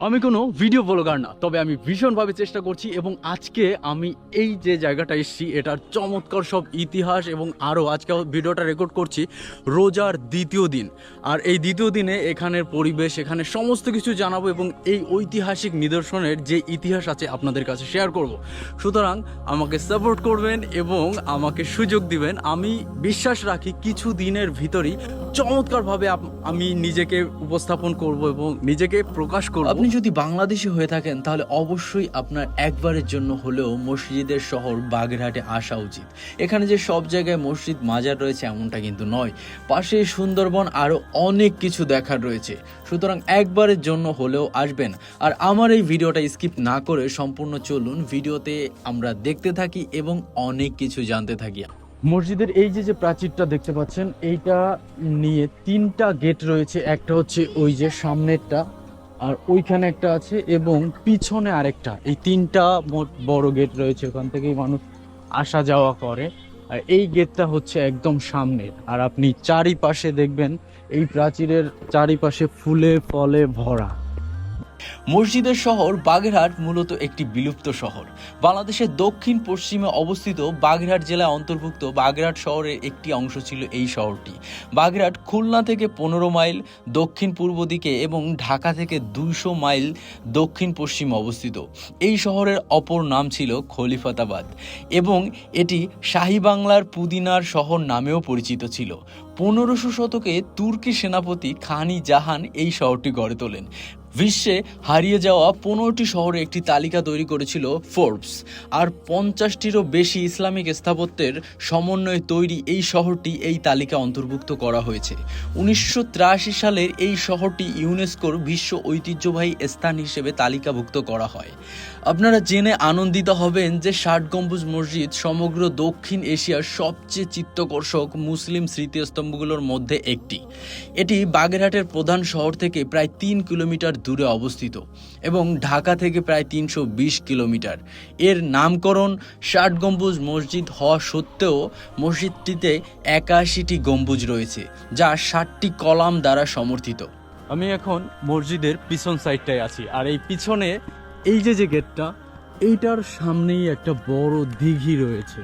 আমি কোনো video blogger না, তবে আমি ভীষণভাবে চেষ্টা করছি এবং আজকে আমি এই যে জায়গাটা এসেছি, এটার চমৎকার সব ইতিহাস এবং আরও আজকে ভিডিওটা রেকর্ড করছি, রোজার দ্বিতীয় দিন। আর এই দ্বিতীয় দিনে এখানের পরিবেশ, এখানে সমস্ত কিছু জানাব এবং এই ঐতিহাসিক নিদর্শনের যে ইতিহাস আছে আপনাদের কাছে শেয়ার করব। সুতরাং আমাকে সাপোর্ট করবেন এবং আমাকে সুযোগ দিবেন। আমি বিশ্বাস রাখি, কিছু দিনের ভিতরেই চমৎকারভাবে আমি নিজেকে উপস্থাপন করব এবং নিজেকে প্রকাশ করব। আপনি যদি বাংলাদেশি হয়ে থাকেন, তাহলে অবশ্যই আপনার একবারের জন্য হলেও মসজিদের শহর বাগেরহাটে আসা উচিত। এখানে যে সব জায়গায় মসজিদ মাজার রয়েছে, এমনটা কিন্তু নয়। পাশে সুন্দরবন আরও অনেক কিছু দেখার রয়েছে। সুতরাং একবারের জন্য হলেও আসবেন। আর আমার এই ভিডিওটা স্কিপ না করে সম্পূর্ণ চলুন। ভিডিওতে আমরা দেখতে থাকি এবং অনেক কিছু জানতে থাকি। মসজিদের এই যে যে প্রাচীরটা দেখতে পাচ্ছেন, এইটা নিয়ে তিনটা গেট রয়েছে। একটা হচ্ছে ওই যে সামনেরটা, আর ওইখানে একটা আছে এবং পিছনে আরেকটা। এই তিনটা মোট বড় গেট রয়েছে, ওখান থেকেই মানুষ আসা যাওয়া করে। আর এই গেটটা হচ্ছে একদম সামনের। আর আপনি চারিপাশে দেখবেন, এই প্রাচীরের চারিপাশে ফুলে ফলে ভরা। মসজিদের শহর বাগেরহাট মূলত একটি বিলুপ্ত শহর। বাংলাদেশের দক্ষিণ পশ্চিমে অবস্থিত বাগেরহাট জেলায় অন্তর্ভুক্ত বাগেরহাট শহরের একটি অংশ ছিল এই শহরটি। বাগেরহাট খুলনা থেকে পনেরো মাইল, দক্ষিণ পূর্ব দিকে এবং ঢাকা থেকে দুইশো মাইল দক্ষিণ পশ্চিমে অবস্থিত। এই শহরের অপর নাম ছিল খলিফাতাবাদ এবং এটি শাহী বাংলার পুদিনার শহর নামেও পরিচিত ছিল। পনেরোশো শতকে তুর্কি সেনাপতি খানি জাহান এই শহরটি গড়ে তোলেন। বিশ্বে হারিয়ে যাওয়া পনেরোটি শহরে একটি তালিকা তৈরি করেছিল ফোর্বস আর পঞ্চাশটিরও বেশি ইসলামিক স্থাপত্যের সমন্বয়ে তৈরি এই শহরটি এই তালিকা অন্তর্ভুক্ত করা হয়েছে। উনিশশো সালের এই শহরটি ইউনেস্কোর বিশ্ব ঐতিহ্যবাহী স্থান হিসেবে তালিকাভুক্ত করা হয়। আপনারা জেনে আনন্দিত হবেন যে ষাট গম্বুজ মসজিদ সমগ্র দক্ষিণ এশিয়ার সবচেয়ে চিত্তকর্ষক মুসলিম স্মৃতিস্তম্ভগুলোর মধ্যে একটি। এটি বাগেরহাটের প্রধান শহর থেকে প্রায় তিন কিলোমিটার দূরে অবস্থিত এবং ঢাকা থেকে প্রায় তিনশো বিশ কিলোমিটার। এর নামকরণ ষাট গম্বুজ মসজিদ হওয়া সত্ত্বেও মসজিদটিতে একাশিটি গম্বুজ রয়েছে, যা ষাটটি কলাম দ্বারা সমর্থিত। আমি এখন মসজিদের পিছন সাইডটায় আছি, আর এই পিছনে এই যে যে গেটটা, এইটার সামনেই একটা বড় দিঘি রয়েছে।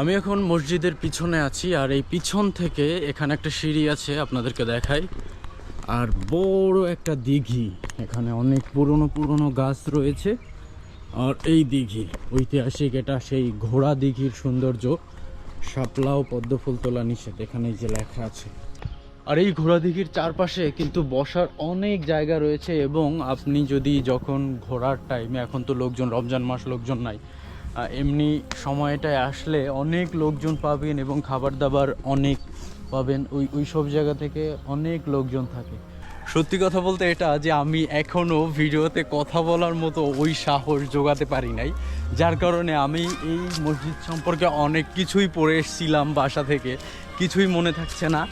আমি এখন মসজিদের পিছনে আছি, আর এই পিছন থেকে এখানে একটা সিঁড়ি আছে আপনাদেরকে দেখাই। আর বড় একটা দিঘি, এখানে অনেক পুরনো পুরনো গাছ রয়েছে। আর এই দিঘি, ঐতিহাসিক এটা সেই ঘোড়া দিঘির সৌন্দর্য, শাপলা ও পদ্মফুল তোলা নিষেধ, এখানে যে লেখা আছে। আর এই ঘোড়া দিঘির চারপাশে কিন্তু বসার অনেক জায়গা রয়েছে, এবং আপনি যদি যখন ঘোরার টাইমে এখন তো লোকজন, রমজান মাস লোকজন নাই এমনি সময়টায় আসলে অনেক লোকজন পাবেন এবং খাবার দাবার অনেক পাবেন। ওই ওই সব জায়গা থেকে অনেক লোকজন থাকে। সত্যি কথা বলতে এটা যে আমি এখনও ভিডিওতে কথা বলার মতো ওই সাহস জোগাতে পারি নাই। যার কারণে আমি এই মসজিদ সম্পর্কে অনেক কিছুই পড়ে এসেছিলাম বাসা থেকে। কিছুই মনে থাকছে না।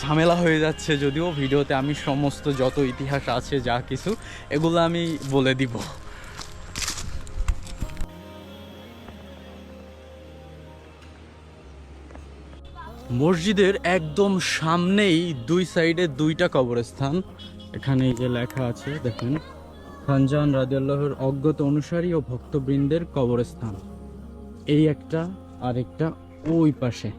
ঝামেলা হয়ে যাচ্ছে যদিও ভিডিওতে আমি সমস্ত যত ইতিহাস আছে যা কিছু, এগুলো আমি বলে দিব। মসজিদের একদম সামনেই দুই সাইডে দুইটা কবরস্থান। এখানে যে লেখা আছে, দেখেন, খানজান রাদিয়াল্লাহর অজ্ঞত অনুসারী ও ভক্তবৃন্দের কবরস্থান। এই একটা আর একটা ওই পাশে।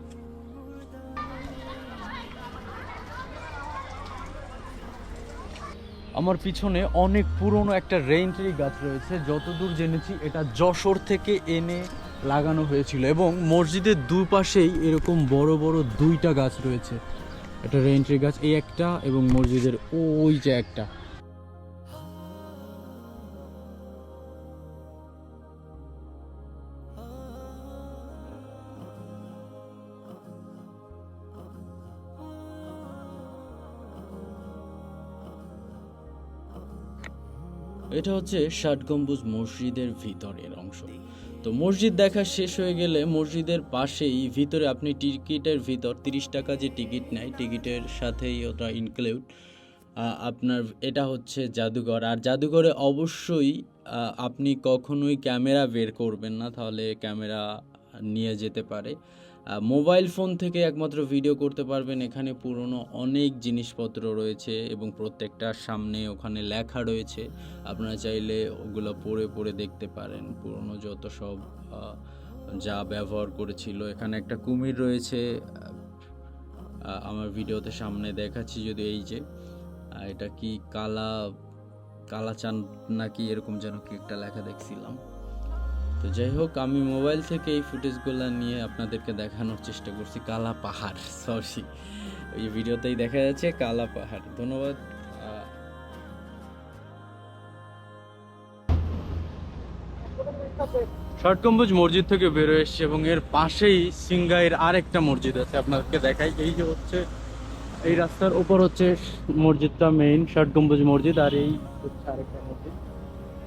আমার পিছনে অনেক পুরনো একটা রেইন ট্রি গাছ রয়েছে, যতদূর জেনেছি এটা যশোর থেকে এনে লাগানো হয়েছিল এবং মসজিদের দুপাশেই এরকম বড় বড় দুইটা গাছ রয়েছে। একটা রেন্ট্রি গাছ এই একটা এবং মসজিদের ওই যে একটা। এটা হচ্ছে ষাট গম্বুজ মসজিদের ভিতরের অংশ। তো মসজিদ দেখা শেষ হয়ে গেলে মসজিদের পাশেই ভিতরে আপনি টিকিটের ভিতর তিরিশ টাকা যে টিকিট নেয়, টিকিটের সাথেই ওটা ইনক্লুড আপনার এটা হচ্ছে জাদুঘর। আর জাদুঘরে অবশ্যই আপনি কখনোই ক্যামেরা বের করবেন না, তাহলে ক্যামেরা নিয়ে যেতে পারে। মোবাইল ফোন থেকে একমাত্র ভিডিও করতে পারবেন। এখানে পুরনো অনেক জিনিসপত্র রয়েছে এবং প্রত্যেকটার সামনে ওখানে লেখা রয়েছে। আপনারা চাইলে ওগুলো পড়ে পড়ে দেখতে পারেন। পুরনো যত সব যা ব্যবহার করেছিল। এখানে একটা কুমির রয়েছে। আমার ভিডিওতে সামনে দেখাচ্ছি যদি এই যে এটা কি কালা কালা চান নাকি এরকম যেন কি একটা লেখা দেখছিলাম। তো যাই হোক আমি মোবাইল থেকে এই ফুটেজগুলো নিয়ে আপনাদেরকে দেখানোর চেষ্টা করছি। কালা পাহাড় সরি এই ভিডিওতেই দেখা যাচ্ছে কালা পাহাড়। ধন্যবাদ। আহ, ষাট গম্বুজ মসজিদ থেকে বেরো এসছে এবং এর পাশেই সিংগাইয়ের আরেকটা মসজিদ আছে আপনাদেরকে দেখাই। এই যে হচ্ছে এই রাস্তার উপর হচ্ছে মসজিদটা মেইন ষাট গম্বুজ মসজিদ আর এই হচ্ছে আরেকটা মসজিদ।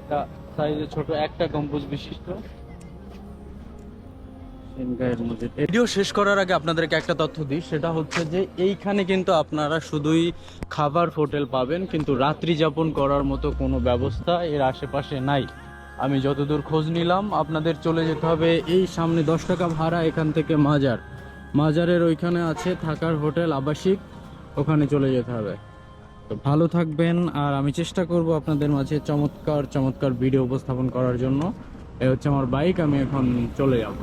এটা সাইজে ছোট একটা গম্বুজ বিশিষ্ট। ভিডিও শেষ করার আগে আপনাদেরকে একটা তথ্য দিই, সেটা হচ্ছে যে এইখানে কিন্তু আপনারা শুধুই খাবার হোটেল পাবেন, কিন্তু রাত্রি যাপন করার মতো কোনো ব্যবস্থা এর আশেপাশে নাই। আমি যতদূর খোঁজ নিলাম, আপনাদের চলে যেতে হবে এই সামনে দশ টাকা ভাড়া এখান থেকে মাজার। মাজারের ওইখানে আছে থাকার হোটেল আবাসিক, ওখানে চলে যেতে হবে। ভালো থাকবেন, আর আমি চেষ্টা করব আপনাদের মাঝে চমৎকার চমৎকার ভিডিও উপস্থাপন করার জন্য। এ হচ্ছে আমার বাইক আমি এখন চলে যাব।